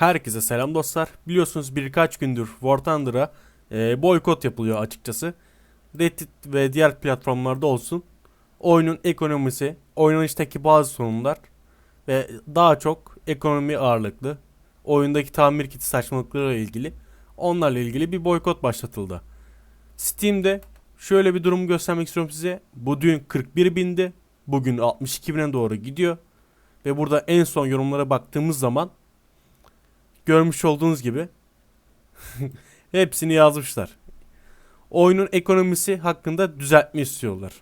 Herkese selam dostlar. Biliyorsunuz birkaç gündür War Thunder'a e, boykot yapılıyor açıkçası. Reddit ve diğer platformlarda olsun. Oyunun ekonomisi, oynanıştaki bazı sorunlar ve daha çok ekonomi ağırlıklı oyundaki tamir kiti saçmalıklarıyla ilgili onlarla ilgili bir boykot başlatıldı. Steam'de şöyle bir durum göstermek istiyorum size. Bu dün 41 bindi. Bugün 62 bine doğru gidiyor. Ve burada en son yorumlara baktığımız zaman görmüş olduğunuz gibi hepsini yazmışlar. Oyunun ekonomisi hakkında düzeltme istiyorlar.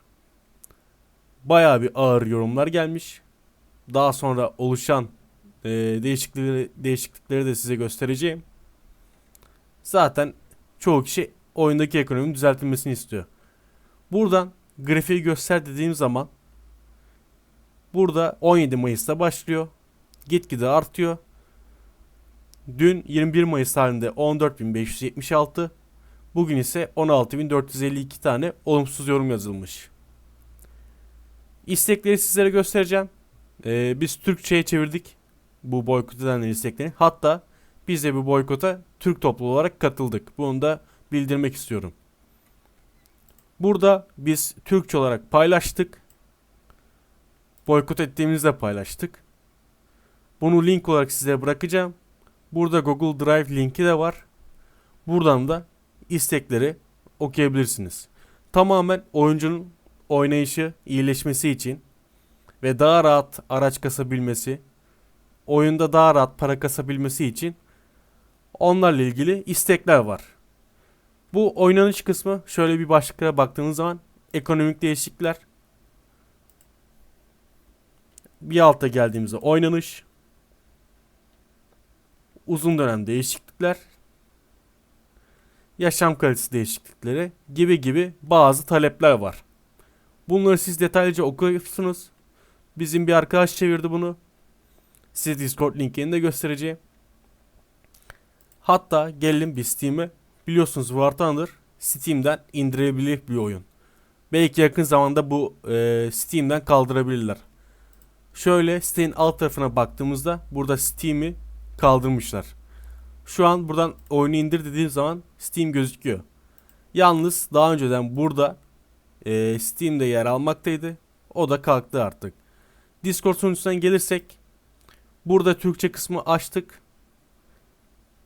Bayağı bir ağır yorumlar gelmiş. Daha sonra oluşan e, değişiklikleri, değişiklikleri de size göstereceğim. Zaten çoğu kişi oyundaki ekonominin düzeltilmesini istiyor. Buradan grafiği göster dediğim zaman burada 17 Mayıs'ta başlıyor. Gitgide artıyor. Dün 21 Mayıs halinde 14.576, bugün ise 16.452 tane olumsuz yorum yazılmış. İstekleri sizlere göstereceğim. Ee, biz Türkçe'ye çevirdik bu boykot edenlerin isteklerini. Hatta biz de bu boykota Türk topluluğu olarak katıldık. Bunu da bildirmek istiyorum. Burada biz Türkçe olarak paylaştık. Boykot ettiğimizde paylaştık. Bunu link olarak size bırakacağım. Burada Google Drive linki de var. Buradan da istekleri okuyabilirsiniz. Tamamen oyuncunun oynayışı iyileşmesi için ve daha rahat araç kasabilmesi, oyunda daha rahat para kasabilmesi için onlarla ilgili istekler var. Bu oynanış kısmı şöyle bir başlıklara baktığınız zaman ekonomik değişiklikler bir alta geldiğimizde oynanış uzun dönem değişiklikler, yaşam kalitesi değişiklikleri gibi gibi bazı talepler var. Bunları siz detaylıca okuyorsunuz. Bizim bir arkadaş çevirdi bunu. Size Discord linkini de göstereceğim. Hatta gelin bir Steam'e biliyorsunuz War Thunder Steam'den indirebilir bir oyun. Belki yakın zamanda bu e, Steam'den kaldırabilirler. Şöyle sitenin alt tarafına baktığımızda burada Steam'i kaldırmışlar. Şu an buradan oyunu indir dediğim zaman Steam gözüküyor. Yalnız daha önceden burada e, Steam'de yer almaktaydı. O da kalktı artık. Discord sunucusundan gelirsek burada Türkçe kısmı açtık.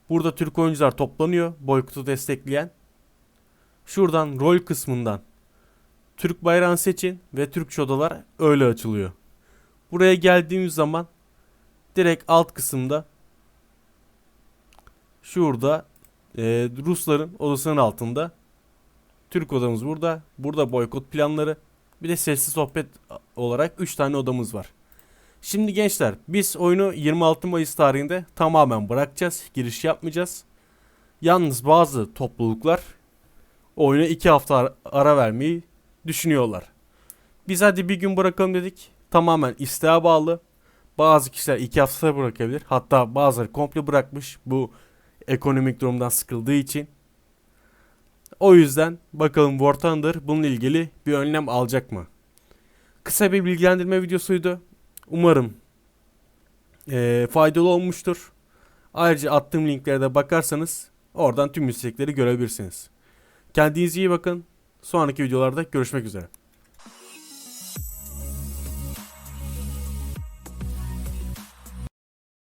Burada Türk oyuncular toplanıyor boykotu destekleyen. Şuradan rol kısmından Türk bayrağını seçin ve Türkçe odalar öyle açılıyor. Buraya geldiğimiz zaman direkt alt kısımda Şurada e, Rusların odasının altında. Türk odamız burada. Burada boykot planları. Bir de sessiz sohbet olarak 3 tane odamız var. Şimdi gençler biz oyunu 26 Mayıs tarihinde tamamen bırakacağız. Giriş yapmayacağız. Yalnız bazı topluluklar oyuna 2 hafta ara vermeyi düşünüyorlar. Biz hadi bir gün bırakalım dedik. Tamamen isteğe bağlı. Bazı kişiler 2 hafta bırakabilir. Hatta bazıları komple bırakmış. Bu ekonomik durumdan sıkıldığı için. O yüzden bakalım War Thunder bununla ilgili bir önlem alacak mı? Kısa bir bilgilendirme videosuydu. Umarım e, faydalı olmuştur. Ayrıca attığım linklere de bakarsanız oradan tüm istekleri görebilirsiniz. Kendinize iyi bakın. Sonraki videolarda görüşmek üzere.